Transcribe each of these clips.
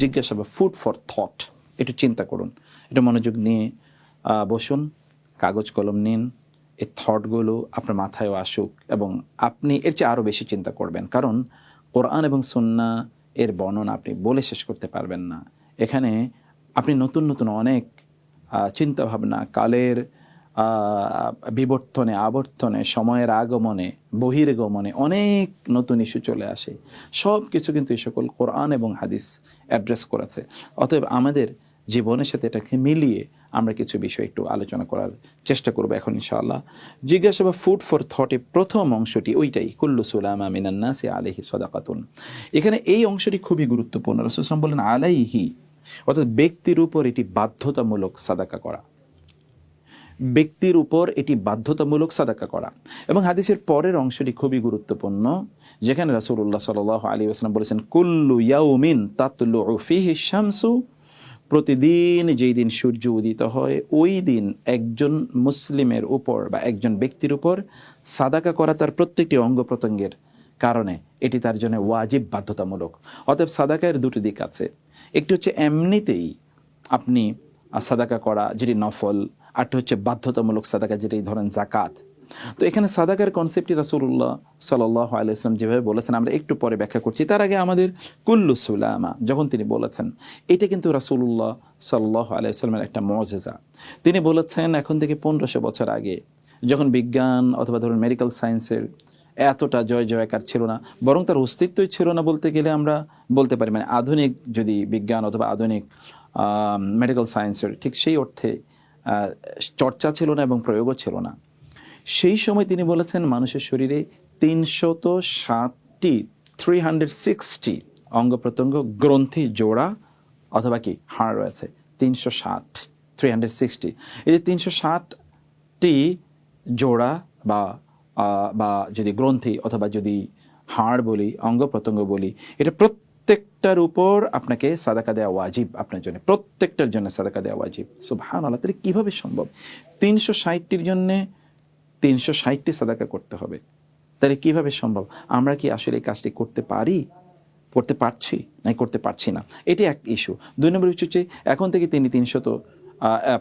জিজ্ঞাসা বা food for thought একটু চিন্তা করুন। একটু মনোযোগ নিয়ে বসুন, কাগজ কলম নিন, এই থটগুলো আপনার মাথায়ও আসুক এবং আপনি এর চেয়ে আরও বেশি চিন্তা করবেন। কারণ কোরআন এবং সুন্না এর বর্ণনা আপনি বলে শেষ করতে পারবেন না। এখানে আপনি নতুন নতুন অনেক চিন্তাভাবনা, কালের বিবর্তনে, আবর্তনে, সময়ের আগমনে, বহির্গমনে অনেক নতুন ইস্যু চলে আসে। সব কিছু কিন্তু এই সকল কোরআন এবং হাদিস অ্যাড্রেস করেছে। অতএব আমাদের জীবনের সাথে এটাকে মিলিয়ে আমরা কিছু বিষয় একটু আলোচনা করার চেষ্টা করব এখন ইনশাআল্লাহ। জিজ্ঞাসা বা ফুড ফর থটে প্রথম অংশটি ওইটাই, কুল্লু সুলামা মিনান্নাসি আলাইহি সদাকাতুন। এখানে এই অংশটি খুবই গুরুত্বপূর্ণ। রসুলাম বললেন আলাইহি, অর্থাৎ ব্যক্তির উপর এটি বাধ্যতামূলক সাদাকা করা। ব্যক্তির উপর এটি বাধ্যতামূলক সাদাকা করা। এবং হাদিসের পরের অংশটি খুবই গুরুত্বপূর্ণ, যেখানে রাসূলুল্লাহ সাল্লাল্লাহু আলী ওয়াসাল্লাম বলেছেন, কুল্লু ইয়াউমিন তাতলু ফিহি শামসু। প্রতিদিন যেই দিন সূর্য উদিত হয়, ওই দিন একজন মুসলিমের উপর বা একজন ব্যক্তির উপর সাদাকা করা তার প্রত্যেকটি অঙ্গ প্রত্যঙ্গের কারণে এটি তার জন্য ওয়াজিব, বাধ্যতামূলক। অতএব সাদাকার দুটি দিক আছে। একটি হচ্ছে, এমনিতেই আপনি সাদাকা করা, যেটি নফল আরটি হচ্ছে বাধ্যতামূলক সাদাকা, যেটি ধরেন জাকাত তো এখানে সাদাকার কনসেপ্টটি রাসূলুল্লাহ সাল্লাহ আলাইসলাম যেভাবে বলেছেন, আমরা একটু পরে ব্যাখ্যা করছি। তার আগে আমাদের কুল্লু সুলামা, যখন তিনি বলেছেন, এটা কিন্তু রাসূলুল্লাহ সাল্লাহ আলাইসলামের একটা মজেজা। তিনি বলেছেন, এখন থেকে পনেরোশো বছর আগে, যখন বিজ্ঞান অথবা ধরুন মেডিকেল সায়েন্সের এতটা জয় জয়কার ছিল না, বরং তার অস্তিত্বই ছিল না বলতে গেলে আমরা বলতে পারি মানে আধুনিক যদি বিজ্ঞান অথবা আধুনিক মেডিকেল সায়েন্সের ঠিক সেই অর্থে চর্চা ছিল না এবং প্রয়োগও ছিল না। সেই সময় তিনি বলেছেন, মানুষের শরীরে তিনশত ষাটটি থ্রি হান্ড্রেড সিক্সটি অঙ্গ প্রত্যঙ্গ, গ্রন্থি, জোড়া অথবা কি, হাড় রয়েছে। তিনশো ষাট থ্রি হান্ড্রেড সিক্সটি এই যে তিনশো ষাটটি জোড়া বা বা যদি গ্রন্থি অথবা যদি হাড় বলি, অঙ্গ প্রত্যঙ্গ বলি, এটা প্রত্যেকটার উপর আপনাকে সাদাকা দেওয়া ওয়াজিব আপনার জন্য, প্রত্যেকটার জন্য সাদাকা দেওয়া ওয়াজিব। সুবহান আল্লাহ তাহলে কীভাবে সম্ভব? তিনশো ষাটটির জন্যে তিনশো ষাটটি সাদাকা করতে হবে। তাহলে কীভাবে সম্ভব? আমরা কি আসলে এই কাজটি করতে পারি? করতে পারছি? নাই, করতে পারছি না। এটি এক ইস্যু দুই নম্বর ইস্যু হচ্ছে, এখন থেকে তিনি তিনশত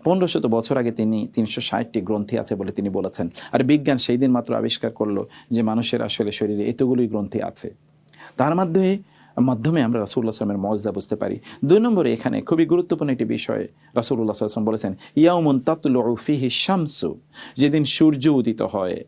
পনেরো শত বছর আগে তিনি তিনশো ষাটটি গ্রন্থি আছে বলে তিনি বলেছেন। আর বিজ্ঞান সেই দিন মাত্র আবিষ্কার করল যে মানুষের আসলে শরীরে এতগুলোই গ্রন্থি আছে। তার মাধ্যমে মাধ্যমে আমরা রাসুল্লাহ আসলামের মজদা বুঝতে পারি। দুই নম্বরে এখানে খুবই গুরুত্বপূর্ণ একটি বিষয় রাসুল্লাহ আসলাম বলেছেন, ইয়াউমুন তাতুল ফিহি শামসু যেদিন সূর্য উদিত হয়।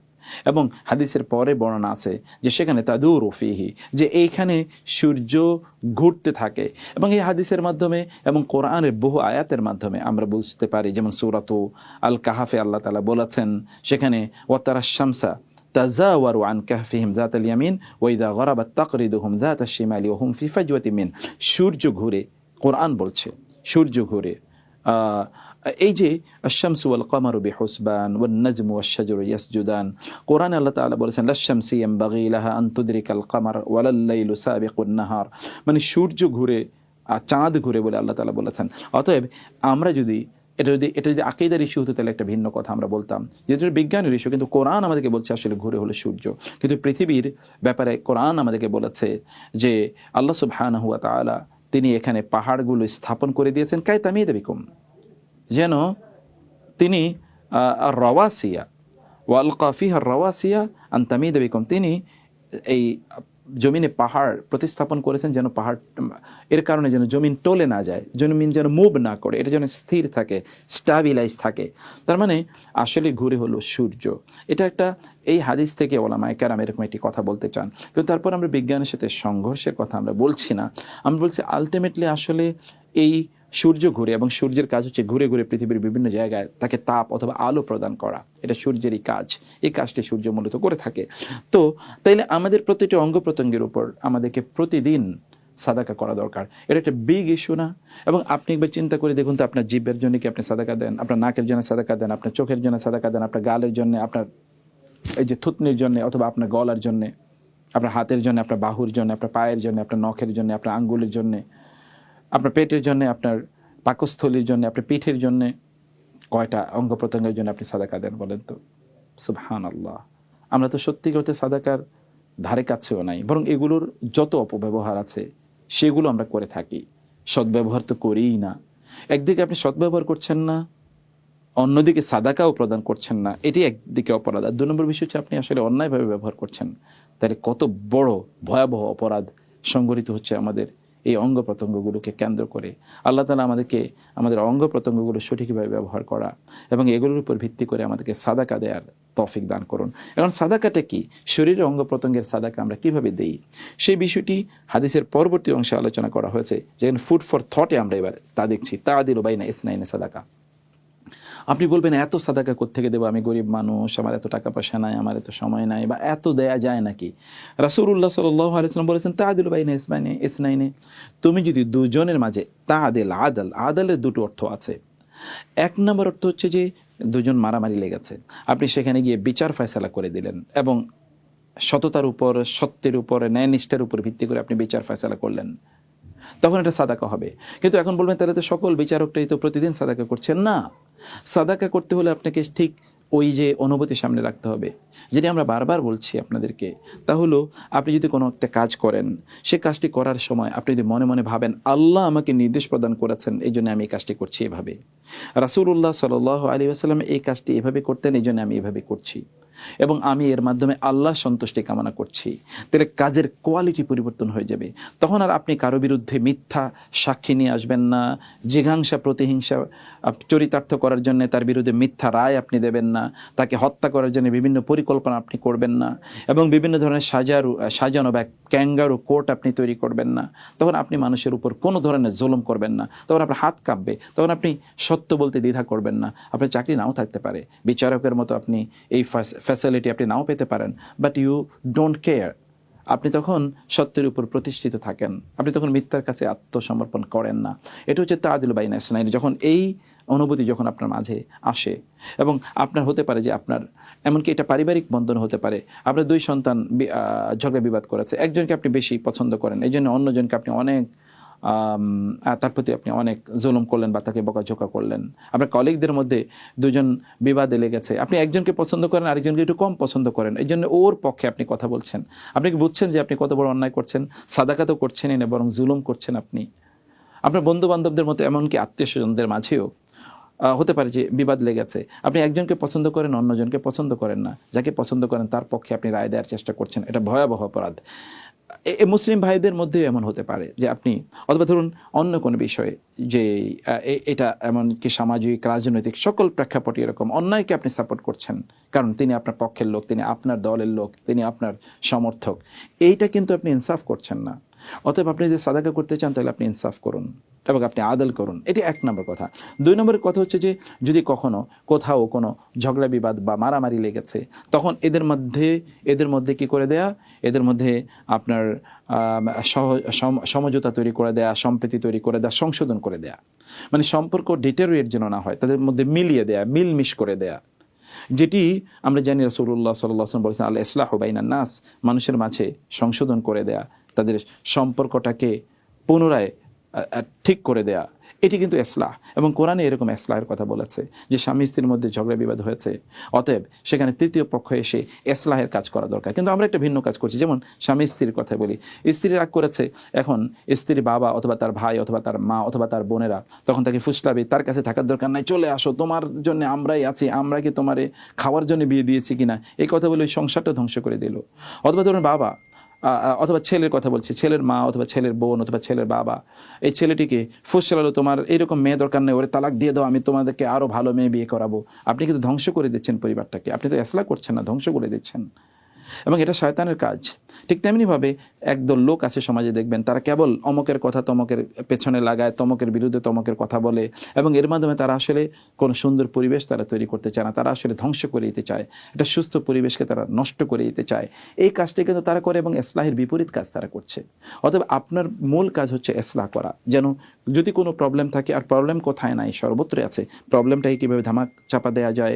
এবং হাদিসের পরে বর্ণনা আছে যে সেখানে তাদুর ফিহি, যে এইখানে সূর্য ঘুরতে থাকে। এবং এই হাদিসের মাধ্যমে এবং কোরআনের বহু আয়াতের মাধ্যমে আমরা বুঝতে পারি। যেমন সুরাতু আল কাহাফে আল্লাহ তালা বলেছেন, সেখানে ওয়াতারা শামসা تزاوروا عن كهفهم ذات اليمين وإذا غربت تقرضهم ذات الشمال وهم في فجوة من সূর্য ঘুরে কোরআন বলছে সূর্য ঘুরে আহ, এই যে আশামসু ওয়াল কামারু বিহুসবান ওয়ান নাজমু ওয়াশ-শাজারু ইয়াসজুদান কোরআনে আল্লাহ তাআলা বলেছেন লাশ-শামসি ইয়ানবাগি লাহা আন তুদরিকাল কামার ওয়ালাল লাইলু সাবিকুন নাহার মানে সূর্য ঘুরে আর চাঁদ ঘুরে বলে আল্লাহ তাআলা বলেছেন অতএব আমরা যদি এটা যদি এটা যদি আকিদার ইস্যু হতো, তাহলে একটা ভিন্ন কথা আমরা বলতাম। যেহেতু বিজ্ঞানের ইস্যু কিন্তু কোরআন আমাদেরকে বলছে আসলে ঘুরে হলো সূর্য। কিন্তু পৃথিবীর ব্যাপারে কোরআন আমাদেরকে বলেছে যে, আল্লাহ সুবহানাহু ওয়া তাআলা তিনি এখানে পাহাড়গুলো স্থাপন করে দিয়েছেন কাই তামিয়ে দেবিকুম যেন তিনি রওয়াসিয়া ওয়াল কাফিহা রওয়াসিয়া আন তামিয়ে দেবিকুম তিনি এই জমিনে পাহাড় প্রতিস্থাপন করেছেন যেন পাহাড়, এর কারণে যেন জমিন টলে না যায়, জমিন যেন মুভ না করে, এটা যেন স্থির থাকে স্টাবিলাইজ থাকে। তার মানে আসলে ঘুরে হলো সূর্য। এটা একটা, এই হাদিস থেকে ওলামায় কারাম এরকম একটি কথা বলতে চান। কিন্তু তারপর আমরা বিজ্ঞানের সাথে সংঘর্ষের কথা আমরা বলছি না। আমরা বলছি আলটিমেটলি আসলে এই সূর্য ঘুরে এবং সূর্যের কাজ হচ্ছে ঘুরে ঘুরে পৃথিবীর বিভিন্ন জায়গায় তাকে তাপ অথবা আলো প্রদান করা। এটা সূর্যেরই কাজ। এই কাজটি সূর্য মূলত করে থাকে। তো তাইলে আমাদের প্রতিটি অঙ্গ প্রত্যঙ্গের উপর আমাদেরকে প্রতিদিন সাদাকা করা দরকার। এটা একটা বিগ ইস্যু না? এবং আপনি একবার চিন্তা করে দেখুন তো আপনার জিভের জন্য কি আপনি সাদাকা দেন, আপনার নাকের জন্য সাদাকা দেন, আপনার চোখের জন্য সাদাকা দেন, আপনার গালের জন্য, আপনার এই যে থুতনির জন্য অথবা আপনার গলার জন্য, আপনার হাতের জন্য, আপনার বাহুর জন্য, আপনার পায়ের জন্য, আপনার নখের জন্য, আপনার আঙ্গুলের জন্য। আপনার পেটের জন্য, আপনার পাকস্থলীর জন্য, আপনার পিঠের জন্য কয়টা অঙ্গ প্রত্যঙ্গের জন্য আপনি সাদাকা দেন বলেন তো? সুবহান আল্লাহ আমরা তো সত্যি করতে সাদাকার ধারে কাছেও নাই, বরং এগুলোর যত অপব্যবহার আছে, সেগুলো আমরা করে থাকি। সদ্ব্যবহার তো করিই না। একদিকে আপনি সদ্ব্যবহার করছেন না, অন্যদিকে সাদাকাও প্রদান করছেন না, এটি একদিকে অপরাধ। আর দু নম্বর বিষয় হচ্ছে আপনি আসলে অন্যায়ভাবে ব্যবহার করছেন, তাহলে কত বড় ভয়াবহ অপরাধ সংগঠিত হচ্ছে আমাদের এই অঙ্গ প্রত্যঙ্গগুলোকে কেন্দ্র করে আল্লাহ তালা আমাদেরকে, আমাদের অঙ্গ প্রত্যঙ্গগুলো সঠিকভাবে ব্যবহার করা এবং এগুলোর উপর ভিত্তি করে আমাদেরকে সাদাকা দেওয়ার তফিক দান করুন। এখন সাদাকাটা কি? শরীরের অঙ্গ প্রত্যঙ্গের সাদাকা আমরা কীভাবে দেই? সেই বিষয়টি হাদিসের পরবর্তী অংশে আলোচনা করা হয়েছে, যেখানে ফুড ফর থটে আমরা এবার তা দেখছি। তা দিল বাইনা ইসনাইনে সাদাকা। আপনি বলবেন, এত সাদাকা থেকে দেবো? আমি গরিব মানুষ, আমার এত টাকা পয়সা নাই, আমার এত সময় নাই বা এত দেয়া যায় নাকি? রাসুল্লাহ সাল্লাহ আলিয়াল্লাম বলেছেন তা দিল বাইনে ইসমাইনে, ইসনাইনে। তুমি যদি দুজনের মাঝে তা আদেল আদাল, আদালের দুটো অর্থ আছে। এক নম্বর অর্থ হচ্ছে যে, দুজন মারামারি লেগেছে। আপনি সেখানে গিয়ে বিচার ফয়সালা করে দিলেন এবং সততার উপর, সত্যের উপর, ন্যায়নিষ্ঠার উপর ভিত্তি করে আপনি বিচার ফয়সালা করলেন। তখন এটা সাদাকা হবে। কিন্তু এখন বলবেন তাহলে তো সকল বিচারকটাই তো প্রতিদিন সাদাকা করছেন। না, সাদাকা করতে হলে আপনাকে ঠিক ওই যে অনুভূতি সামনে রাখতে হবে। যেটি আমরা বারবার বলছি আপনাদেরকে, তা হলো আপনি যদি কোনো একটা কাজ করেন, সে কাজটি করার সময় আপনি যদি মনে মনে ভাবেন, আল্লাহ আমাকে নির্দেশ প্রদান করেছেন, এই জন্য আমি এই কাজটি করছি এভাবে। রাসুল্লাহ সাল আলী আসাল্লাম এই কাজটি এভাবে করতেন, এই জন্য আমি এভাবে করছি। এবং আমি এর মাধ্যমে আল্লাহ সন্তুষ্টি কামনা করছি। তাহলে কাজের কোয়ালিটি পরিবর্তন হয়ে যাবে। তখন আর আপনি কারও বিরুদ্ধে মিথ্যা সাক্ষী নিয়ে আসবেন না, জিঘাংসা, প্রতিহিংসা চরিতার্থ করার জন্য তার বিরুদ্ধে মিথ্যা রায় আপনি দেবেন না। তাকে হত্যা করার জন্য বিভিন্ন পরিকল্পনা আপনি করবেন না এবং বিভিন্ন ধরনের সাজারু, সাজানো বা ক্যাঙ্গারু কোর্ট আপনি তৈরি করবেন না। তখন আপনি মানুষের উপর কোনো ধরনের জুলুম করবেন না। তখন আপনার হাত কাঁপবে। তখন আপনি সত্য বলতে দ্বিধা করবেন না। আপনার চাকরি নাও থাকতে পারে। বিচারকের মতো আপনি এই ফ্যাসিলিটি আপনি নাও পেতে পারেন। বাট ইউ ডোন্ট কেয়ার আপনি তখন সত্যের উপর প্রতিষ্ঠিত থাকেন। আপনি তখন মিথ্যার কাছে আত্মসমর্পণ করেন না। এটা হচ্ছে তাদিল বাইনা ইসলাইন যখন এই অনুভূতি যখন আপনার মাঝে আসে এবং আপনার হতে পারে যে আপনার, এমনকি এটা পারিবারিক বন্ধন হতে পারে, আপনার দুই সন্তান ঝগড়া বিবাদ করেছে, একজনকে আপনি বেশি পছন্দ করেন, এই জন্য অন্যজনকে আপনি অনেক তার প্রতি আপনি অনেক জুলুম করলেন বা তাকে বকাঝোকা করলেন। আপনার কলিগদের মধ্যে দুজন বিবাদে লেগেছে, আপনি একজনকে পছন্দ করেন, আরেকজনকে একটু কম পছন্দ করেন, এই জন্য ওর পক্ষে আপনি কথা বলছেন। আপনি কি বুঝছেন যে আপনি কত বড় অন্যায় করছেন? সাদাকা তো করছেনই না, বরং জুলুম করছেন আপনি। আপনার বন্ধু বান্ধবদের মতো এমনকি আত্মীয় স্বজনদের মাঝেও হতে পারে যে বিবাদ লেগেছে। আপনি একজনকে পছন্দ করেন, অন্যজনকে পছন্দ করেন না। যাকে পছন্দ করেন, তার পক্ষে আপনি রায় দেওয়ার চেষ্টা করছেন। এটা ভয়াবহ অপরাধ। এ- মুসলিম ভাইদের মধ্যেও এমন হতে পারে যে আপনি, অথবা ধরুন অন্য কোনো বিষয়ে যে এটা এমনকি সামাজিক, রাজনৈতিক সকল প্রেক্ষাপটে এরকম অন্যায়কে আপনি সাপোর্ট করছেন। কারণ তিনি আপনার পক্ষের লোক, তিনি আপনার দলের লোক, তিনি আপনার সমর্থক। এইটা কিন্তু আপনি ইনসাফ করছেন না। অতএব আপনি যে সাদাকা করতে চান, তাহলে আপনি ইনসাফ করুন এবং আপনি আদল করুন। এটি এক নম্বর কথা। দুই নম্বরের কথা হচ্ছে যে, যদি কখনো কোথাও কোনো ঝগড়া, বিবাদ বা মারামারি লেগেছে, তখন এদের মধ্যে এদের মধ্যে কি করে দেয়া? এদের মধ্যে আপনার সমঝোতা তৈরি করে দেয়া, সম্প্রীতি তৈরি করে দেয়া, সংশোধন করে দেয়া। মানে সম্পর্ক ডিটেরিয়েট যেন না হয়, তাদের মধ্যে মিলিয়ে দেয়া, মিলমিশ করে দেয়া। যেটি আমরা জানি রসুল্লাহ সাল্লাম বলেছেন আল্লাহ ইসলাহ বাইনা নাস মানুষের মাঝে সংশোধন করে দেয়া, তাদের সম্পর্কটাকে পুনরায় ঠিক করে দেয়া। এটি কিন্তু এসলাহ। এবং কোরআনে এরকম এসলাহের কথা বলেছে যে স্বামী স্ত্রীর মধ্যে ঝগড়া বিবাদ হয়েছে। অতএব সেখানে তৃতীয় পক্ষ এসে এসলাহের কাজ করা দরকার। কিন্তু আমরা একটা ভিন্ন কাজ করছি। যেমন স্বামী স্ত্রীর কথা বলি। স্ত্রী রাগ করেছে, এখন স্ত্রীর বাবা অথবা তার ভাই অথবা তার মা অথবা তার বোনেরা তখন তাকে ফুসলাবে, তার কাছে থাকার দরকার নাই, চলে আসো। তোমার জন্য আমরাই আছি, আমরা কি তোমারে খাওয়ার জন্য বিয়ে দিয়েছি কিনা? এই কথা বলে ওই সংসারটা ধ্বংস করে দিল। অথবা ধরুন বাবা অথবা ছেলের কথা বলছি, ছেলের মা অথবা ছেলের বোন অথবা ছেলের বাবা, এই ছেলেটিকে ফুস চালালো, তোমার এরকম মেয়ে দরকার নেই, ওরে তালাক দিয়ে দাও, আমি তোমাদেরকে আরও ভালো মেয়ে বিয়ে করাবো। আপনি কিন্তু ধ্বংস করে দিচ্ছেন পরিবারটাকে। আপনি তো এসলা করছেন না, ধ্বংস করে দিচ্ছেন। এবং এটা শয়তানের কাজ। ঠিক তেমনিভাবে একদল লোক আছে সমাজে দেখবেন, তারা কেবল অমকের কথা তমকের পেছনে লাগায়, তমকের বিরুদ্ধে তমকের কথা বলে এবং এর মাধ্যমে তারা আসলে কোনো সুন্দর পরিবেশ তারা তৈরি করতে চায় না, তারা আসলে ধ্বংস করে দিতে চায়, একটা সুস্থ পরিবেশকে তারা নষ্ট করে দিতে চায়। এই কাজটি কিন্তু তারা করে এবং এসলাহের বিপরীত কাজ তারা করছে। অতএব আপনার মূল কাজ হচ্ছে এসলাহ করা। যেন যদি কোনো প্রবলেম থাকে, আর প্রবলেম কোথায় নাই সর্বত্রই আছে। প্রবলেমটাকে কীভাবে ধামাক চাপা দেওয়া যায়,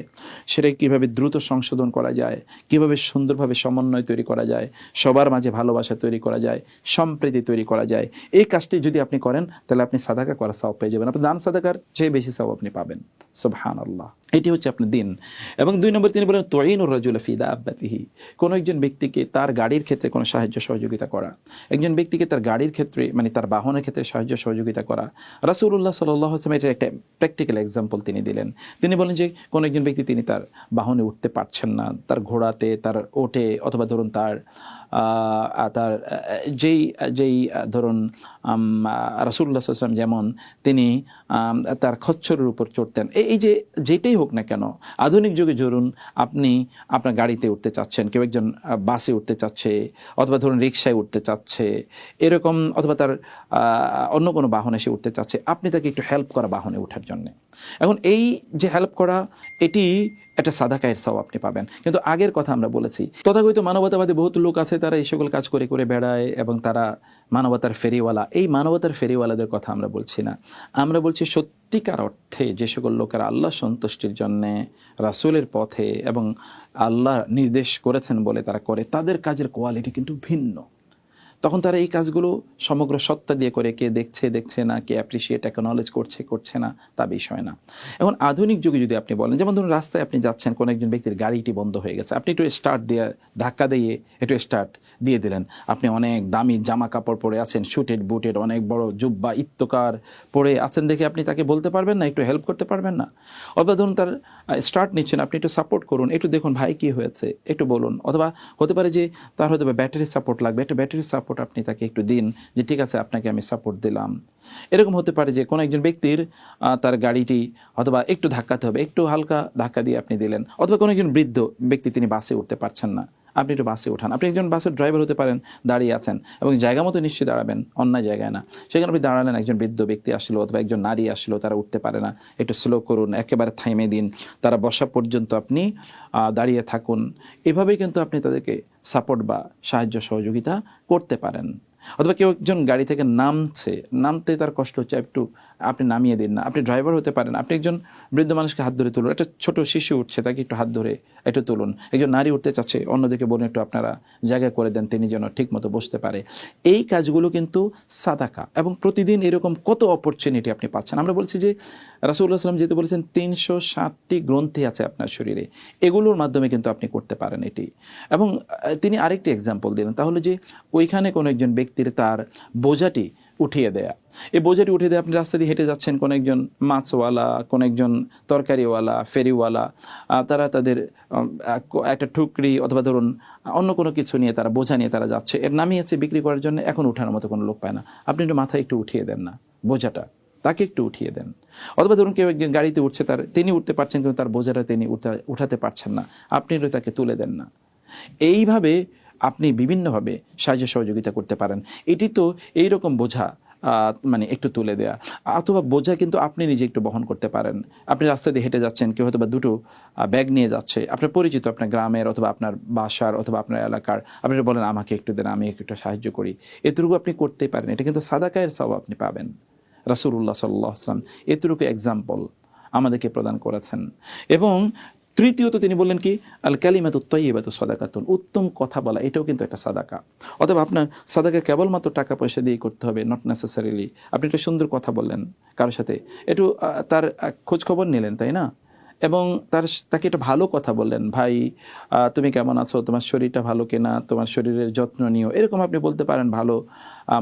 সেটাকে কীভাবে দ্রুত সংশোধন করা যায়, কীভাবে সুন্দরভাবে সমন্বয় তৈরি করা যায়, সবার মাঝে ভালোবাসা তৈরি করা যায়, সম্প্রীতি তৈরি করা যায়। এই কাজটি যদি আপনি করেন, তাহলে আপনি সাদাকা করা সব পেয়ে যাবেন। আপনি দান সাদাকার চেয়ে বেশি সব আপনি পাবেন। সুবহান আল্লাহ এটি হচ্ছে আপনার দিন। এবং দুই নম্বর তিনি বলেন তোয়িনুর রাজুল ফিদা আব্বাতিহি কোনো একজন ব্যক্তিকে তার গাড়ির ক্ষেত্রে কোনো সাহায্য সহযোগিতা করা, একজন ব্যক্তিকে তার গাড়ির ক্ষেত্রে মানে তার বাহনের ক্ষেত্রে সাহায্য সহযোগিতা করা। রাসুল্লাহ সাল্লাহ এটার একটা প্র্যাকটিক্যাল এক্সাম্পল তিনি দিলেন। তিনি বলেন যে, কোনো একজন ব্যক্তি তিনি তার বাহনে উঠতে পারছেন না, তার ঘোড়াতে, তার ওটে অথবা ধরুন তার তার যেই যেই ধরুন রাসুল্লাহ আসলাম যেমন তিনি তার খচ্ছরের উপর চড়তেন। এই এই যে যেটাই হোক না কেন, আধুনিক যুগে ধরুন আপনি আপনার গাড়িতে উঠতে চাচ্ছেন, কেউ একজন বাসে উঠতে চাচ্ছে অথবা ধরুন রিক্সায় উঠতে চাচ্ছে, এরকম অথবা তার অন্য কোনো বাহনে সে উঠতে চাচ্ছে, আপনি তাকে একটু হেল্প করা বাহনে ওঠার জন্যে। এখন এই যে হেল্প করা, এটি একটা সাদাকায়ের সব আপনি পাবেন। কিন্তু আগের কথা আমরা বলেছি, তথাকথিত মানবতাবাদী বহুত লোক আছে, তারা এই সকল কাজ করে করে বেড়ায় এবং তারা মানবতার ফেরিওয়ালা। এই মানবতার ফেরিওয়ালাদের কথা আমরা বলছি না। আমরা বলছি সত্যিকার অর্থে যে সকল লোকেরা আল্লাহ সন্তুষ্টির জন্যে রাসূলের পথে এবং আল্লাহ নির্দেশ করেছেন বলে তারা করে, তাদের কাজের কোয়ালিটি কিন্তু ভিন্ন। তখন তারা এই কাজগুলো সমগ্র সত্তা দিয়ে করে কে দেখছে দেখছে না, কে অ্যাপ্রিসিয়েট অ্যাকনলেজ করছে করছে না, তা বিষয় না। এখন আধুনিক যুগে যদি আপনি বলেন, যেমন ধরুন রাস্তায় আপনি যাচ্ছেন, কোনো একজন ব্যক্তির গাড়িটি বন্ধ হয়ে গেছে, আপনি একটু স্টার্ট দিয়ে, ধাক্কা দিয়ে, একটু স্টার্ট দিয়ে দিলেন। আপনি অনেক দামি জামা কাপড় পরে আছেন শুটেড বুটেড অনেক বড় জুব্বা ইত্তকার পরে আছেন দেখে আপনি তাকে বলতে পারবেন না, একটু হেল্প করতে পারবেন না। অথবা ধরুন তার স্টার্ট নিচ্ছেন, আপনি একটু সাপোর্ট করুন, একটু দেখুন ভাই কী হয়েছে, একটু বলুন। অথবা হতে পারে যে তার হয়তো ব্যাটারি সাপোর্ট লাগবে, একটা ব্যাটারি সাপোর্ট আপনি তাকে একটু দিন, যে ঠিক আছে, আপনাকে আমি সাপোর্ট দিলাম। এরকম হতে পারে যে কোনো একজন ব্যক্তির তার গাড়িটি অথবা একটু ধাক্কাতে হবে, একটু হালকা ধাক্কা দিয়ে আপনি দিলেন, অথবা কোনো একজন বৃদ্ধ ব্যক্তি তিনি বাসে উঠতে পারছেন না, আপনি একটু বাসে ওঠান। আপনি একজন বাসের ড্রাইভার হতে পারেন, দাঁড়িয়ে আছেন এবং জায়গা মতো নিশ্চয়ই দাঁড়াবেন, অন্যায় জায়গায় না। সেখানে আপনি দাঁড়ালেন, একজন বৃদ্ধ ব্যক্তি আসলো অথবা একজন নারী আসলো, তারা উঠতে পারে না। একটু স্লো করুন, একেবারে থাইমে দিন। তারা বসা পর্যন্ত আপনি দাঁড়িয়ে থাকুন। এভাবেই কিন্তু আপনি তাদেরকে সাপোর্ট বা সাহায্য সহযোগিতা করতে পারেন। অথবা কেউ একজন গাড়ি থেকে নামছে, নামতে তার কষ্ট হচ্ছে, একটু আপনি নামিয়ে দিন না। আপনি ড্রাইভার হতে পারেন। আপনি একজন বৃদ্ধ মানুষকে হাত ধরে তুলুন। একটা ছোট শিশু উঠছে, তাকে একটু হাত ধরে একটু তুলুন। একজন নারী উঠতে চাচ্ছে, অন্যদিকে বলুন, একটু আপনারা জায়গা করে দেন, তিনি যেন ঠিক মতো বসতে পারে। এই কাজগুলো কিন্তু সাদাকা এবং প্রতিদিন এরকম কত অপরচুনিটি আপনি পাচ্ছেন। আমরা বলছি যে রাসুল্লাহ সাল্লাম যেহেতু বলেছেন, তিনশো ষাটটি গ্রন্থি আছে আপনার শরীরে। এগুলোর মাধ্যমে কিন্তু আপনি করতে পারেন এটি। এবং তিনি আরেকটি এক্সাম্পল দিলেন। তাহলে যে, ওইখানে কোনো একজন ব্যক্তির তার বোঝাটি উঠিয়ে দেয়া। এই বোঝাটি উঠিয়ে দেয়, আপনি রাস্তা দিয়ে হেঁটে যাচ্ছেন কোনো একজন মাছওয়ালা, কোনো একজন তরকারিওয়ালা, ফেরিওয়ালা তারা তাদের একটা টুকরি অথবা ধরুন অন্য কোনো কিছু নিয়ে তারা, বোঝা নিয়ে তারা যাচ্ছে। এর নামিয়েছে বিক্রি করার জন্য এখন উঠানোর মতো কোনো লোক পায় না। আপনি একটু মাথায় একটু উঠিয়ে দেন না, বোঝাটা। তাকে একটু উঠিয়ে দেন। অথবা ধরুন কেউ একজন গাড়িতে উঠছে, তার, তিনি উঠতে পারছেন কিন্তু তার বোঝাটা তিনি উঠা- উঠাতে পারছেন না। আপনি তাকে তুলে দেন না। এইভাবে আপনি বিভিন্নভাবে সাহায্য সহযোগিতা করতে পারেন। এটি তো এইরকম বোঝা মানে একটু তুলে দেয়া। অথবা বোঝা কিন্তু আপনি নিজে একটু বহন করতে পারেন। আপনি রাস্তা দিয়ে হেঁটে যাচ্ছেন, কেউ হয়তো বা দুটো ব্যাগ নিয়ে যাচ্ছে। আপনার পরিচিত আপনার গ্রামের অথবা আপনার বাসার অথবা আপনার এলাকার, আপনি বলেন, আমাকে একটু দেন, আমি একটু সাহায্য করি। এটুকু আপনি করতেই পারেন। এটা কিন্তু সাদাকায়ের সব আপনি পাবেন। রাসুল্লাহ সাল্লাহ আসলাম এতটুকু এক্সাম্পল আমাদেরকে প্রদান করেছেন। এবং তৃতীয়ত তিনি বললেন কি? আল কালিমাত তৈবাত সদাকাতুন। উত্তম কথা বলা, এটাও কিন্তু একটা সাদাকা। অথবা আপনার সাদাকা কেবলমাত্র টাকা পয়সা দিয়ে করতে হবে নট নেসেসারিলি আপনি একটা সুন্দর কথা বললেন কারোর সাথে। একটু তার খোঁজখবর নিলেন, তাই না? এবং তার তাকে একটা ভালো কথা বললেন, ভাই তুমি কেমন আছো? তোমার শরীরটা ভালো কিনা? তোমার শরীরের যত্ন নিও। এরকম আপনি বলতে পারেন, ভালো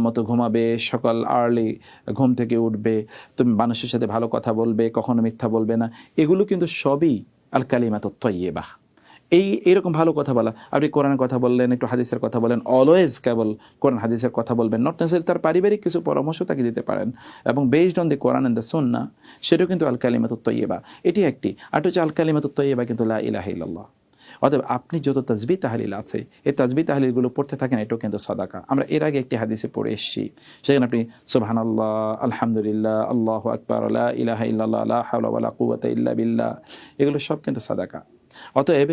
মতো ঘুমাবে, সকাল আর্লি ঘুম থেকে উঠবে, তুমি মানুষের সাথে ভালো কথা বলবে, কখনো মিথ্যা বলবে না। এগুলো কিন্তু সবই আল কালিমাত তৈবাহ এই এরকম ভালো কথা বলা। আপনি কোরআনের কথা বললেন, একটু হাদিসের কথা বলেন অলওয়েজ কেবল কোরআন, হাদিসের কথা বলবেন নট নেসারি তার পারিবারিক কিছু পরামর্শ তাকে দিতে পারেন। এবং based on the Quran and the Sunnah সেটাও কিন্তু আল কালিমাত তৈবা এটি একটি। আর হচ্ছে আল কালিমাত তৈবা কিন্তু লা ইলাহ ইল্লাল্লাহ। অতএব আপনি যত তাজবি তাহলিল আছে, এই তাজবি তাহলিলগুলো পড়তে থাকেন, এটাও কিন্তু সদাকা। আমরা এর আগে একটি হাদিসে পড়ে এসেছি, সেখানে আপনি সুবহান আল্লাহ আলহামদুলিল্লাহ, আল্লাহ আকবর আল্লাহ ইলাহা লা হাওলা ওয়ালা ইল্লা বিল্লাহ, এগুলো সব কিন্তু সাদাকা। অতএব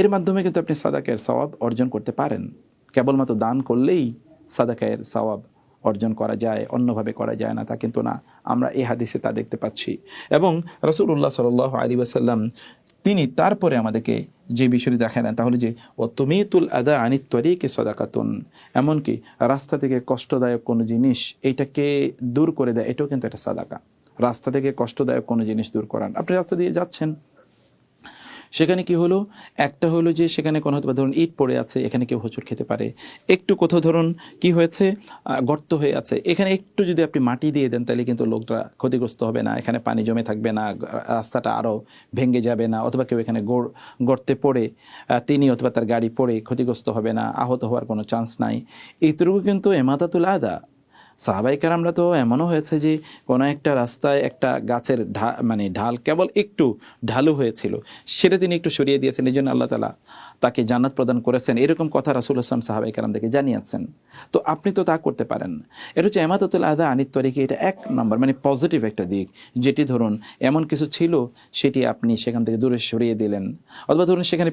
এর মাধ্যমে কিন্তু আপনি সাদাকের সওয়াব অর্জন করতে পারেন। কেবলমাত্র দান করলেই সাদাকের সওয়াব অর্জন করা যায়, অন্যভাবে করা যায় না, তা কিন্তু না। আমরা এই হাদিসে তা দেখতে পাচ্ছি। এবং রসুল্লাহ সাল আলী ওয়াসাল্লাম তিনি তারপরে আমাদেরকে যে বিষয়টি দেখেন তাহলে যে ও তুমিতুল আদা আনিত তরিকে সদাকাতুন। এমনকি রাস্তা থেকে কষ্টদায়ক কোনো জিনিস এটাকে দূর করে দেয়, এটাও কিন্তু একটা সাদাকা। রাস্তা থেকে কষ্টদায়ক কোনো জিনিস দূর করান আপনি রাস্তা দিয়ে যাচ্ছেন সেখানে কি হলো? একটা হলো যে সেখানে কোনো হয়তো ধরুন ইট পড়ে আছে, এখানে কেউ হোঁচট খেতে পারে। একটু কোথাও ধরুন কি হয়েছে? গর্ত হয়ে আছে। এখানে একটু যদি আপনি মাটি দিয়ে দেন, তাহলে কিন্তু লোকটা ক্ষতিগ্রস্ত হবে না। এখানে পানি জমে থাকবে না রাস্তাটা আরও ভেঙে যাবে না। অথবা কেউ এখানে গোড়, গর্তে পড়ে তিনি অথবা তার গাড়ি পড়ে ক্ষতিগ্রস্ত হবে না, আহত হওয়ার কোনো চান্স নাই। এইটুকু কিন্তু এমাতাতুল আদা সাহাবাই কারামরা তো এমনও হয়েছে যে কোনো একটা রাস্তায় একটা গাছের ঢা মানে ঢাল কেবল একটু ঢালু হয়েছিল। সেটা তিনি একটু সরিয়ে দিয়েছেন, এই জন্য আল্লাহ তালা তাকে জান্নাত প্রদান করেছেন। এরকম কথা রাসুল আসলাম কারামদেরকে জানিয়েছেন। তো আপনি তো তা করতে পারেন। এটা হচ্ছে এমাদতুল আদা আনিত তরিকে, এটা এক নম্বর মানে পজিটিভ একটা দিক। যেটি ধরুন, এমন কিছু ছিল, সেটি আপনি সেখান থেকে দূরে সরিয়ে দিলেন। অথবা ধরুন, সেখানে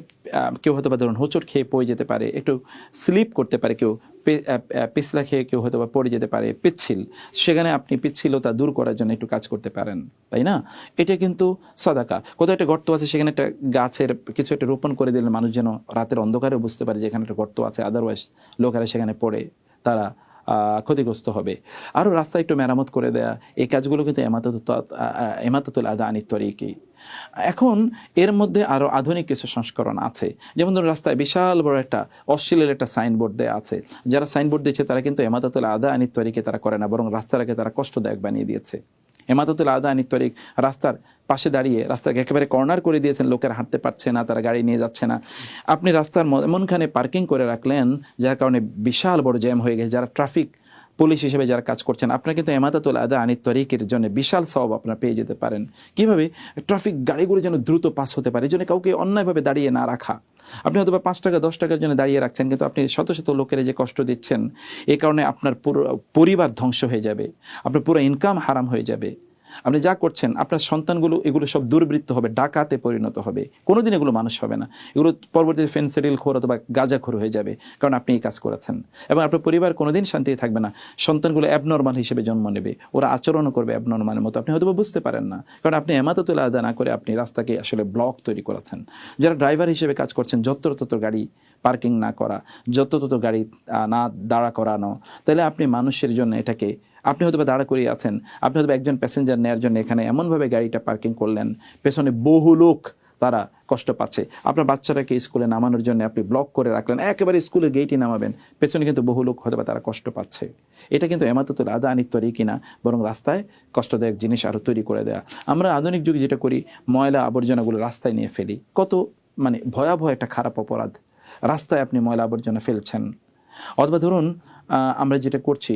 কেউ হয়তো বা ধরুন হোঁচট খেয়ে পড়ে যেতে পারে, একটু স্লিপ করতে পারে কেউ। পিছলা খেয়ে কেউ হয়তো বা পড়ে যেতে পারে, পিচ্ছিল। সেখানে আপনি পিচ্ছিলতা দূর করার জন্য একটু কাজ করতে পারেন, তাই না? এটা কিন্তু সদাকা। কোথাও একটা গর্ত আছে, সেখানে একটা গাছের কিছু একটা রোপণ করে দিলে মানুষ যেন রাতের অন্ধকারে বুঝতে পারে যে এখানে একটা গর্ত আছে আদারওয়াইজ লোকেরা সেখানে পড়ে, তারা ক্ষতিগ্রস্ত হবে। আরও রাস্তা একটু মেরামত করে দেয়া, এই কাজগুলো কিন্তু এমাতত এমাততুল আদা আনিত এখন এর মধ্যে আরও আধুনিক কিছু সংস্করণ আছে। যেমন ধরুন রাস্তায় বিশাল বড় একটা অশ্লীলের একটা সাইনবোর্ড দেওয়া আছে। যারা সাইনবোর্ড দিচ্ছে তারা কিন্তু এমাততুল আদা আনিত তরিকে তারা করে না, বরং রাস্তাটাকে তারা কষ্টদায়ক বানিয়ে দিয়েছে। এমাততুল আদা আনিত তরিক রাস্তার পাশে দাঁড়িয়ে রাস্তাকে একেবারে কর্নার করে দিয়েছেন, লোকেরা হাঁটতে পারছে না, তারা গাড়ি নিয়ে যাচ্ছে না। আপনি রাস্তার এমনখানে পার্কিং করে রাখলেন, যার কারণে বিশাল বড় জ্যাম হয়ে গেছে। যারা ট্রাফিক পুলিশ হিসেবে যারা কাজ করছেন, আপনার কিন্তু এমাদাতুল আদা আনিত তরিকের জন্য বিশাল সব আপনার পেয়ে যেতে পারেন। কীভাবে? ট্রাফিক গাড়িগুলো যেন দ্রুত পাস হতে পারে, এই জন্য কাউকে অন্যায়ভাবে দাঁড়িয়ে না রাখা। আপনি হয়তো পাঁচ টাকা, দশ টাকার জন্য দাঁড়িয়ে রাখছেন, কিন্তু আপনি শত শত লোকের যে কষ্ট দিচ্ছেন এই কারণে আপনার পুরো, পরিবার ধ্বংস হয়ে যাবে। আপনার পুরো ইনকাম হারাম হয়ে যাবে। আপনি যা করছেন, আপনার সন্তানগুলো, এগুলো সব দুর্বৃত্ত হবে, ডাকাতে পরিণত হবে। কোনোদিন এগুলো মানুষ হবে না। এগুলো পরবর্তীতে ফেন্সিডিল খোর অথবা গাঁজাখোর হয়ে যাবে, কারণ আপনি এই কাজ করেছেন। এবং আপনার পরিবার কোনোদিন শান্তিতে থাকবে না। সন্তানগুলো অ্যাবনর্মাল হিসেবে জন্ম নেবে। ওরা আচরণও করবে অ্যাবনর্মালের মতো। আপনি হয়তো বুঝতে পারেন না। কারণ আপনি এমাততুল আদা না করে আপনি রাস্তাকে আসলে ব্লক তৈরি করেছেন। যারা ড্রাইভার হিসেবে কাজ করছেন যত্র তত গাড়ি পার্কিং না করা যত তত গাড়ি না দাঁড়া করানো, তাহলে আপনি মানুষের জন্য এটাকে আপনি হয়তো দাঁড়া করিয়ে আছেন, আপনি হয়তো একজন প্যাসেঞ্জার নেওয়ার জন্য এখানে এমনভাবে গাড়িটা পার্কিং করলেন, পেছনে বহু লোক তারা কষ্ট পাচ্ছে। আপনার বাচ্চাটাকে স্কুলে নামানোর জন্য আপনি ব্লক করে রাখলেন, একেবারে স্কুলে গেটই নামাবেন, পেছনে কিন্তু বহু লোক হয়তো তারা কষ্ট পাচ্ছে। এটা কিন্তু এমাততুল আদা আনিত তৈরি কিনা বরং রাস্তায় কষ্টদায়ক জিনিস আরও তৈরি করে দেয়া। আমরা আধুনিক যুগে যেটা করি, ময়লা আবর্জনাগুলো রাস্তায় নিয়ে ফেলি। কত মানে ভয়াবহ একটা খারাপ অপরাধ। রাস্তায় আপনি ময়লা আবর্জনা ফেলছেন। অথবা ধরুন আমরা যেটা করছি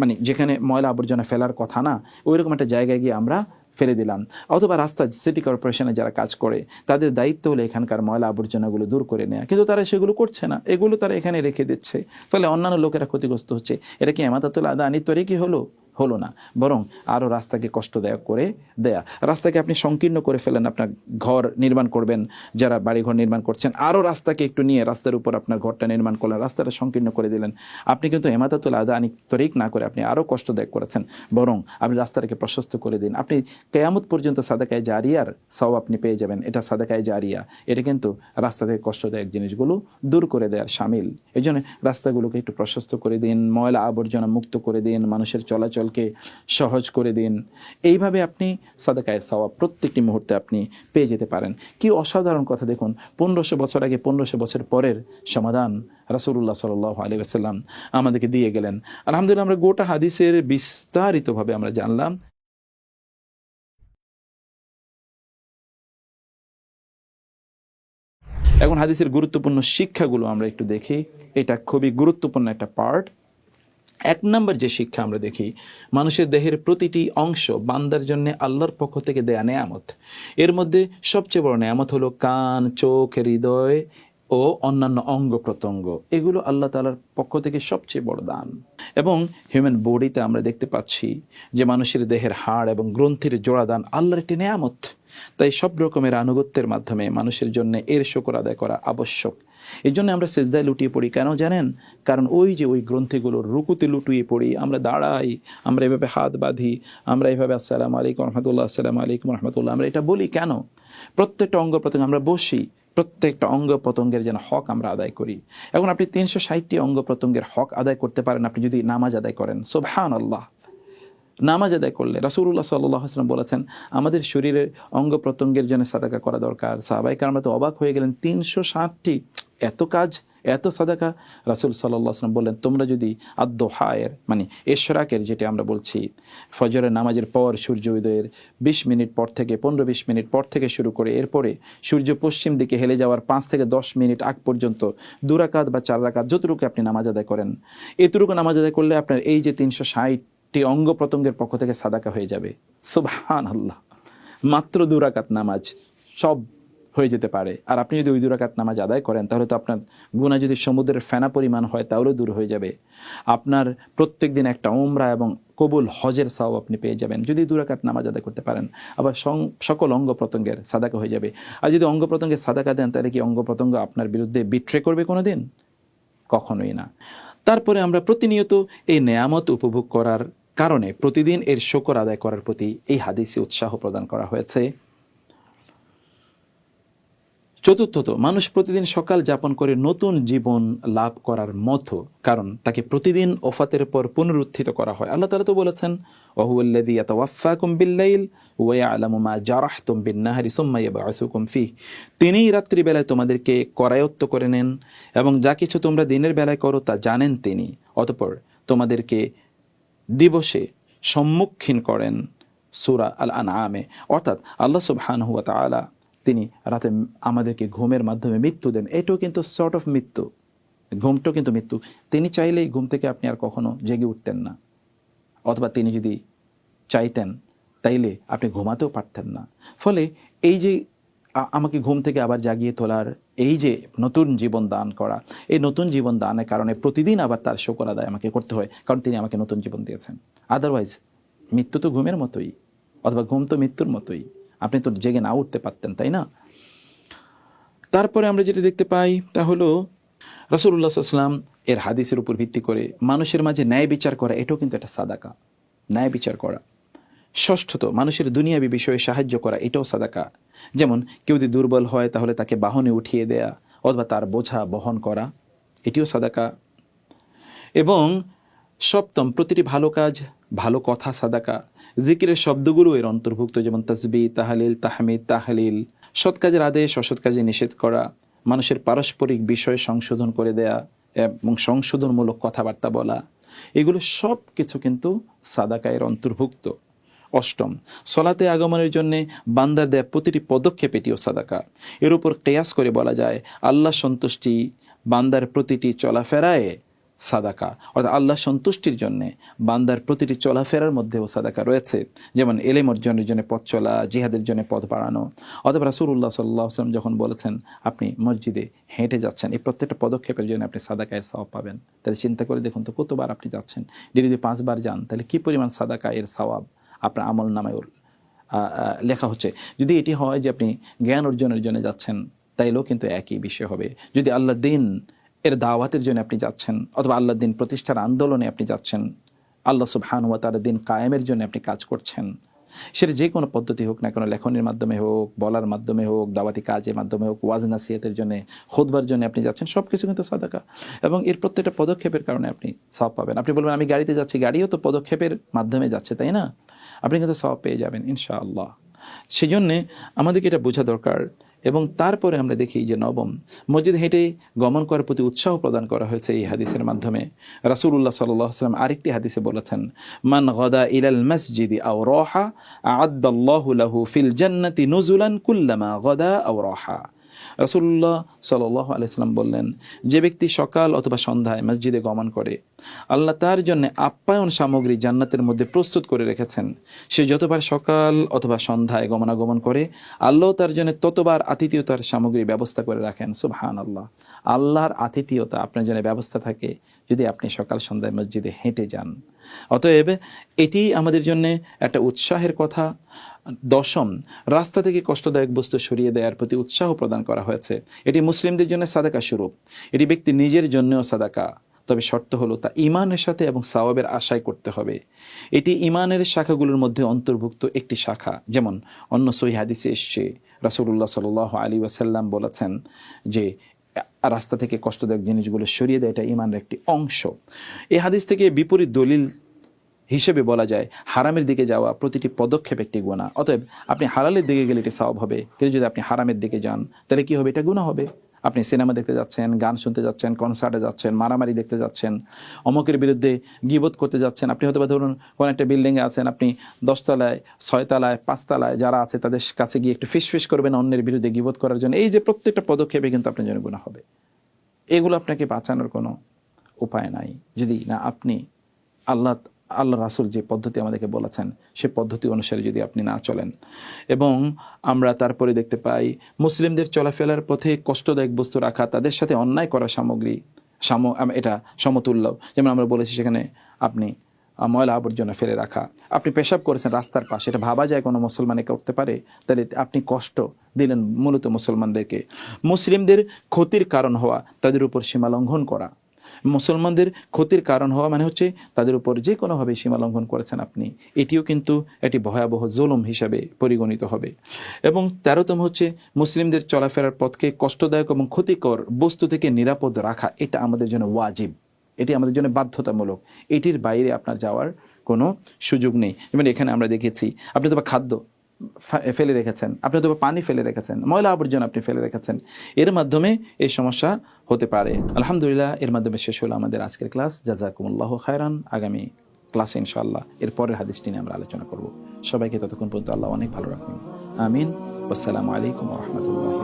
মানে যেখানে ময়লা আবর্জনা ফেলার কথা না ওই রকম একটা জায়গায় গিয়ে আমরা ফেলে দিলাম। অথবা রাস্তা সিটি কর্পোরেশনে যারা কাজ করে, তাদের দায়িত্ব হলো এখানকার ময়লা আবর্জনাগুলো দূর করে নেয়া। কিন্তু তারা সেগুলো করছে না। এগুলো তারা এখানে রেখে দিচ্ছে। ফলে অন্যান্য লোকেরা ক্ষতিগ্রস্ত হচ্ছে। এটা কি এমাতাতুল আদা আনিত কি হলো? হলো না। বরং আরও রাস্তাকে কষ্টদায়ক করে দেয়া। রাস্তাকে আপনি সংকীর্ণ করে ফেলেন, আপনার ঘর নির্মাণ করবেন, যারা বাড়িঘর নির্মাণ করছেন আরও রাস্তাকে একটু নিয়ে রাস্তার উপর আপনার ঘরটা নির্মাণ করলেন, রাস্তাটা সংকীর্ণ করে দিলেন। আপনি কিন্তু এমাতাতুল আদা আনিক তরিক না করে আপনি আরও কষ্টদায়ক করেছেন। বরং আপনি রাস্তাটাকে প্রশস্ত করে দিন। আপনি কেয়ামত পর্যন্ত সাদাকায় জারিয়ার সব আপনি পেয়ে যাবেন। এটা সাদাকায় জারিয়া। এটা কিন্তু রাস্তা থেকে কষ্টদায়ক জিনিসগুলো দূর করে দেওয়ার সামিল। এই জন্য রাস্তাগুলোকে একটু প্রশস্ত করে দিন, ময়লা আবর্জনা মুক্ত করে দিন, মানুষের চলাচলকে সহজ করে দিন। এইভাবে আপনি সাদাকায়ের সওয়াব প্রত্যেকটি মুহূর্তে আপনি পেয়ে যেতে পারেন। কি অসাধারণ কথা দেখুন, পনেরোশো বছর আগে, পনেরোশো বছর পরের সমাধান রাসুল্লাহ সাল আলী আসাল্লাম আমাদেরকে দিয়ে গেলেন। আলহামদুলিল্লাহ, আমরা গোটা হাদিসের বিস্তারিতভাবে আমরা জানলাম। এখন হাদিসের গুরুত্বপূর্ণ শিক্ষাগুলো আমরা একটু দেখি। এটা খুবই গুরুত্বপূর্ণ একটা পার্ট এক নম্বর যে শিক্ষা আমরা দেখি, মানুষের দেহের প্রতিটি অংশ বান্দার জন্য আল্লাহর পক্ষ থেকে দেয়া নেয়ামত। এর মধ্যে সবচেয়ে বড় নেয়ামত হলো কান, চোখ, হৃদয় ও অন্যান্য অঙ্গ প্রত্যঙ্গ। এগুলো আল্লাহ তালার পক্ষ থেকে সবচেয়ে বড় দান। এবং হিউম্যান বডিতে আমরা দেখতে পাচ্ছি যে মানুষের দেহের হাড় এবং গ্রন্থির জোড়া দান আল্লাহর একটি নেয়ামত। তাই সব রকমের আনুগত্যের মাধ্যমে মানুষের জন্য এর শকর আদায় করা আবশ্যক। এই জন্য আমরা সেজদায় লুটিয়ে পড়ি। কেন জানেন? কারণ ওই যে ওই গ্রন্থিগুলোর রুকুতে লুটিয়ে পড়ি, আমরা দাঁড়াই, আমরা এভাবে হাত বাঁধি, আমরা এভাবে আসসালামু আলাইকুম, রহমতুল্লাহ, আসসালামু আলাইকুম, রহমতুল্লাহ, আমরা এটা বলি কেন? প্রত্যেকটা অঙ্গ প্রত্যঙ্গ আমরা বসি, প্রত্যেকটা অঙ্গ প্রত্যঙ্গের যেন হক আমরা আদায় করি। এখন আপনি তিনশো ষাটটি অঙ্গ প্রত্যঙ্গের হক আদায় করতে পারেন, আপনি যদি নামাজ আদায় করেন সোভান আল্লাহ নামাজ আদায় করলে রাসুল্লাহ সাল্লাহ আসলাম বলেছেন, আমাদের শরীরের অঙ্গ প্রত্যঙ্গের জন্য সাদাকা করা দরকার। সাহাবাইকার আমরা তো অবাক হয়ে গেলেন, তিনশো ষাটটি এত কাজ, এত সাদাকা। রাসুল সাল্লাহ আসলাম বললেন, তোমরা যদি আদ্য হায়ের মানে এশরাকের, যেটা আমরা বলছি, ফজরের নামাজের পর সূর্য উদয়ের বিশ মিনিট পর থেকে পনেরো বিশ মিনিট পর থেকে শুরু করে, এরপরে সূর্য পশ্চিম দিকে হেলে যাওয়ার পাঁচ থেকে দশ মিনিট আগ পর্যন্ত দুরাকাত বা চার রাকাত যতটুকু আপনি নামাজ আদায় করেন, এতটুকু নামাজ আদায় করলে আপনার এই যে তিনশো ষাটটি অঙ্গ প্রত্যঙ্গের পক্ষ থেকে সাদাকা হয়ে যাবে। সুবহান আল্লাহ মাত্র দুরাকাত নামাজ, সব হয়ে যেতে পারে। আর আপনি যদি ওই দুরাকাত নামাজ আদায় করেন, তাহলে তো আপনার গুণা যদি সমুদ্রের ফেনা পরিমাণ হয়, তাহলেও দূর হয়ে যাবে। আপনার প্রত্যেক দিন একটা ওমরা এবং কবুল হজের সাও আপনি পেয়ে যাবেন। যদি দুরাকাত নামাজ আদায় করতে পারেন, আবার সকল অঙ্গ প্রত্যঙ্গের সাদাকা হয়ে যাবে। আর যদি অঙ্গ প্রত্যঙ্গের সাদাকা দেন, তাহলে কি অঙ্গ প্রত্যঙ্গ আপনার বিরুদ্ধে বিট্রে করবে কোনো দিন কখনোই না। তারপরে আমরা প্রতিনিয়ত এই নেয়ামত উপভোগ করার কারণে প্রতিদিন এর শকর আদায় করার প্রতি এই হাদিসে উৎসাহ প্রদান করা হয়েছে। চতুর্থত, মানুষ প্রতিদিন সকাল যাপন করে নতুন জীবন লাভ করার মতো, কারণ তাকে প্রতিদিন ওফাতের পর পুনরুত্থিত করা হয়। আল্লাহ তালা তো বলেছেন বিল্লাইল ওয়া ফিহ। তিনিই রাত্রিবেলায় তোমাদেরকে করায়ত্ত করে নেন এবং যা কিছু তোমরা দিনের বেলায় করো তা জানেন তিনি। অতঃপর তোমাদেরকে দিবসে সম্মুখীন করেন সুরা আল আনআমে অর্থাৎ আল্লাহ সুবহানাহু ওয়া তাআলা তিনি রাতে আমাদেরকে ঘুমের মাধ্যমে মৃত্যু দেন। এটাও কিন্তু সর্ট অফ মৃত্যু। ঘুমটাও কিন্তু মৃত্যু। তিনি চাইলেই ঘুম থেকে আপনি আর কখনো জেগে উঠতেন না। অথবা তিনি যদি চাইতেন, তাইলে আপনি ঘুমাতেও পারতেন না। ফলে এই যে আমাকে ঘুম থেকে আবার জাগিয়ে তোলার এই যে নতুন জীবন দান করা, এই নতুন জীবন দানের কারণে প্রতিদিন আবার তার শকর আদায় আমাকে করতে হয়, কারণ তিনি আমাকে নতুন জীবন দিয়েছেন। আদারওয়াইজ মৃত্যু তো ঘুমের মতোই, অথবা ঘুম তো মৃত্যুর মতোই। আপনি তো জেগে না উঠতে পারতেন, তাই না? তারপরে আমরা যেটা দেখতে পাই তা হলো রসুল্লাহ সাল্লাম এর হাদিসের উপর ভিত্তি করে মানুষের মাঝে ন্যায় বিচার করা, এটাও কিন্তু একটা সাদাকা। ন্যায় বিচার করা। ষষ্ঠত, মানুষের দুনিয়াবি বিষয়ে সাহায্য করা, এটাও সাদাকা। যেমন কেউ যদি দুর্বল হয় তাহলে তাকে বাহনে উঠিয়ে দেয়া অথবা তার বোঝা বহন করা, এটিও সাদাকা। এবং সপ্তম, প্রতিটি ভালো কাজ ভালো কথা, সাদাকা। জিকিরের শব্দগুলো এর অন্তর্ভুক্ত, যেমন তসবি তাহালিল, তাহমিদ, তাহলিল। সৎ কাজের আদেশ, অসৎ কাজে নিষেধ করা, মানুষের পারস্পরিক বিষয় সংশোধন করে দেয়া এবং সংশোধনমূলক কথাবার্তা বলা। এগুলো সব কিছু কিন্তু সাদাকা এর অন্তর্ভুক্ত। অষ্টম, সলাতে আগমনের জন্যে বান্দার দেয়া প্রতিটি পদক্ষেপ এটিও সাদাকা। এর উপর কেয়াস করে বলা যায়, আল্লাহ সন্তুষ্টি, বান্দার প্রতিটি চলাফেরায় সাদাকা। অর্থাৎ আল্লাহ সন্তুষ্টির জন্যে বান্দার প্রতিটি চলাফেরার মধ্যেও সাদাকা রয়েছে। যেমন এলেম অর্জনের জন্য পথ চলা, জিহাদের জন্য পথ বাড়ানো। অথবা রাসুল্লাহ সাল্লাহ আসলাম যখন বলেছেন, আপনি মসজিদে হেঁটে যাচ্ছেন, এই প্রত্যেকটা পদক্ষেপের জন্য আপনি সাদাকায়ের সওয়াব পাবেন। তাহলে চিন্তা করে দেখুন তো, কতবার আপনি যাচ্ছেন? যদি পাঁচবার যান, তাহলে কী পরিমাণ সাদাকায়ের সওয়াব আপনার আমল নামায় লেখা হচ্ছে, যদি এটি হয় যে আপনি জ্ঞান অর্জনের জন্য যাচ্ছেন, তাইলেও কিন্তু একই বিষয় হবে। যদি আল্লাহ দিন এর দাওয়াতের জন্য আপনি যাচ্ছেন, অথবা আল্লাহ দিন প্রতিষ্ঠার আন্দোলনে আপনি যাচ্ছেন, আল্লাহ সুবহান ওয়া তার দিন কায়েমের জন্য আপনি কাজ করছেন। সেটা যে কোনো পদ্ধতি হোক না কোনো, লেখনের মাধ্যমে হোক, বলার মাধ্যমে হোক, দাওয়াতি কাজের মাধ্যমে হোক, ওয়াজ নাসিয়াতের জন্য খোদবার জন্য আপনি যাচ্ছেন সব কিছু কিন্তু সাদাকা। এবং এর প্রত্যেকটা পদক্ষেপের কারণে আপনি সব পাবেন। আপনি বলবেন, আমি গাড়িতে যাচ্ছি। গাড়িও তো পদক্ষেপের মাধ্যমে যাচ্ছে, তাই না? আপনি কিন্তু সব পেয়ে যাবেন, ইনশাআল্লাহ। সেজন্যে আমাদেরকে এটা বোঝা দরকার এবং তারপরে আমরা দেখি যে নবম, মসজিদ হেঁটে গমন করার প্রতি উৎসাহ প্রদান করা হয়েছে এই হাদিসের মাধ্যমে। রাসুল্লাহ সাল্লাহ সাল্লাম আরেকটি হাদিসে বলেছেন, মান গদা ইলাল মসজিদি আও রহা আদাল্লাহু লাহু ফিল জান্নাতি নুজুলান কুল্লামা গদা আও রহা। রাসূলুল্লাহ সাল্লাহ আলাইসাল্লাম বললেন, যে ব্যক্তি সকাল অথবা সন্ধ্যায় মসজিদে গমন করে, আল্লাহ তার জন্য আপ্যায়ন সামগ্রী জান্নাতের মধ্যে প্রস্তুত করে রেখেছেন। সে যতবার সকাল অথবা সন্ধ্যায় গমনাগমন করে, আল্লাহ তার জন্য ততবার আতিথিয়তার সামগ্রী ব্যবস্থা করে রাখেন। সুবহান আল্লাহ আল্লাহর আতিথিয়তা আপনার জন্য ব্যবস্থা থাকে যদি আপনি সকাল, সন্ধ্যায় মসজিদে হেঁটে যান। অতএব এটি আমাদের জন্য একটা উৎসাহের কথা। দশম, রাস্তা থেকে কষ্টদায়ক বস্তু সরিয়ে দেওয়ার প্রতি উৎসাহ প্রদান করা হয়েছে। এটি মুসলিমদের জন্য সাদাকা স্বরূপ। এটি ব্যক্তি নিজের জন্যও সাদাকা। তবে শর্ত হলো তা ইমানের সাথে এবং সাওয়াবের আশায় করতে হবে। এটি ইমানের শাখাগুলোর মধ্যে অন্তর্ভুক্ত একটি শাখা। যেমন, অন্য সহি হাদিসে এসছে, রাসূলুল্লাহ সাল আলী ওয়াসাল্লাম বলেছেন যে, রাস্তা থেকে কষ্টদায়ক জিনিসগুলো সরিয়ে দেয়, এটা ইমানের একটি অংশ। এই হাদিস থেকে বিপরীত দলিল হিসেবে বলা যায়, হারামের দিকে যাওয়া প্রতিটি পদক্ষেপ একটি গুণা অতএব আপনি হালালের দিকে গেলে এটি সওয়াব হবে। কিন্তু যদি আপনি হারামের দিকে যান, তাহলে কি হবে? এটা গুণা হবে। আপনি সিনেমা দেখতে যাচ্ছেন, গান শুনতে যাচ্ছেন কনসার্টে যাচ্ছেন, মারামারি দেখতে যাচ্ছেন, অমকের বিরুদ্ধে গিবোধ করতে যাচ্ছেন। আপনি হয়তো বা ধরুন, কোনো একটা বিল্ডিংয়ে আছেন, আপনি দশতলায়, ছয়তলায়, পাঁচতলায় যারা আছে, তাদের কাছে গিয়ে একটু ফিস ফিস করবেন অন্যের বিরুদ্ধে গিবোধ করার জন্য। এই যে প্রত্যেকটা পদক্ষেপে কিন্তু আপনার জন্য গুণা হবে। এগুলো আপনাকে বাঁচানোর কোনো উপায় নাই। যদি না আপনি আল্লাহ আল্লাহ রাসুল যে পদ্ধতি আমাদেরকে বলেছেন, সে পদ্ধতি অনুসারে যদি আপনি না চলেন। এবং আমরা তারপরে দেখতে পাই, মুসলিমদের চলাফেরার পথে কষ্টদায়ক বস্তু রাখা, তাদের সাথে অন্যায় করা সামগ্রী, সাম এটা সমতুল্য। যেমন আমরা বলেছি সেখানে আপনি ময়লা আবর্জনা ফেলে রাখা। আপনি পেশাব করেছেন রাস্তার পাশে, এটা ভাবা যায় কোনো মুসলমানে করতে পারে, তাহলে আপনি কষ্ট দিলেন মূলত মুসলমানদেরকে। মুসলিমদের ক্ষতির কারণ হওয়া, তাদের উপর সীমা লঙ্ঘন করা। মুসলমানদের ক্ষতির কারণ হওয়া মানে হচ্ছে তাদের উপর যে কোনোভাবে সীমা লঙ্ঘন করেছেন আপনি, এটিও কিন্তু একটি ভয়াবহ জুলুম হিসাবে পরিগণিত হবে। এবং তেরোতম হচ্ছে মুসলিমদের চলাফেরার পথকে কষ্টদায়ক এবং ক্ষতিকর বস্তু থেকে নিরাপদ রাখা, এটা আমাদের জন্য ওয়াজিব। এটি আমাদের জন্য বাধ্যতামূলক। এটির বাইরে আপনার যাওয়ার কোনো সুযোগ নেই। যেমন এখানে আমরা দেখেছি, আপনি তো খাদ্য ফেলে রেখেছেন। আপনি হয়তো পানি ফেলে রেখেছেন, ময়লা আবর্জনা আপনি ফেলে রেখেছেন। এর মাধ্যমে এই সমস্যা হতে পারে। আলহামদুলিল্লাহ, এর মাধ্যমে শেষ হলো আমাদের আজকের ক্লাস। জাজাকুমুল্লাহ খায়রান। আগামী ক্লাসে ইনশাআল্লাহ এর পরের হাদিসটি নিয়ে আমরা আলোচনা করব। সবাইকে ততক্ষণ পর্যন্ত আল্লাহ অনেক ভালো রাখুন। আমিন। আসসালামু আলাইকুম রহমতুল্লাহ